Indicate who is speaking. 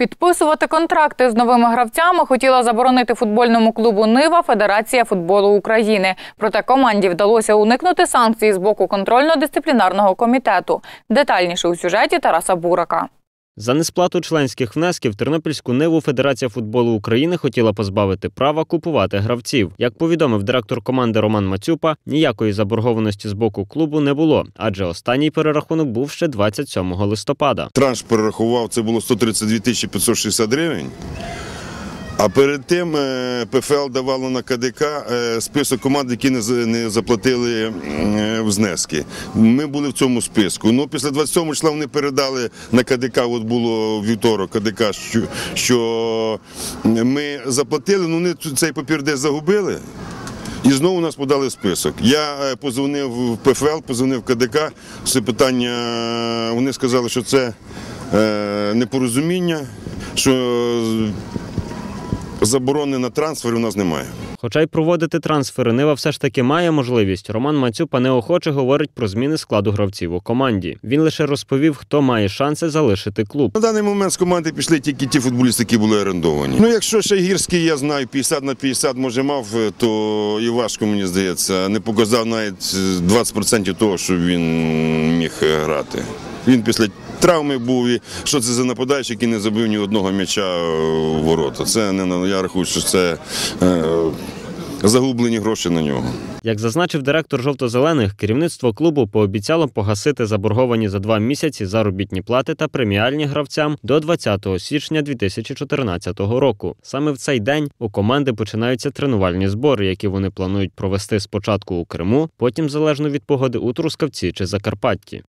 Speaker 1: Підписувати контракти з новими гравцями хотіла заборонити футбольному клубу Нива Федерація футболу України. Проте команді вдалося уникнути санкцій з боку контрольно-дисциплінарного комітету. Детальніше у сюжеті Тараса Бурака.
Speaker 2: За несплату членських внесків Тернопільську ниву Федерація футболу України хотіла позбавити права купувати гравців. Як повідомив директор команди Роман Мацюпа, ніякої заборгованості з боку клубу не було, адже останній перерахунок був ще 27 листопада.
Speaker 3: Транш перерахував, це було 132 тисячі 560 гривень. А перед тим е, ПФЛ давало на КДК е, список команд, які не заплатили е, внески. Ми були в цьому списку. Ну, після 27 числа вони передали на КДК, от було вівторок КДК, що, ми заплатили, ну вони цей папір десь загубили. І знову нас подали список. Я позвонив в ПФЛ, позвонив в КДК. Все питання. Вони сказали, що це непорозуміння, що заборони на трансфер у нас немає.
Speaker 2: Хоча й проводити трансфери Нива все ж таки має можливість. Роман Мацюпа неохоче говорить про зміни складу гравців у команді. Він лише розповів, хто має шанси залишити клуб.
Speaker 3: На даний момент з команди пішли тільки ті футболісти, які були орендовані. Ну, якщо ще гірський, я знаю, 50 на 50 може мав, е, то і важко, мені здається, не показав навіть е, 20% того, що він міг е, грати. Він після травми був і що це за нападаючий, який не забив ні одного м'яча е, в ворота. Це не я рахую, що це е, загублені гроші на нього.
Speaker 2: Як зазначив директор жовто-зелених, керівництво клубу пообіцяло погасити заборговані за два місяці заробітні плати та преміальні гравцям до 20 січня 2014 року. Саме в цей день у команди починаються тренувальні збори, які вони планують провести спочатку у Криму, потім залежно від погоди у Трускавці чи Закарпатті.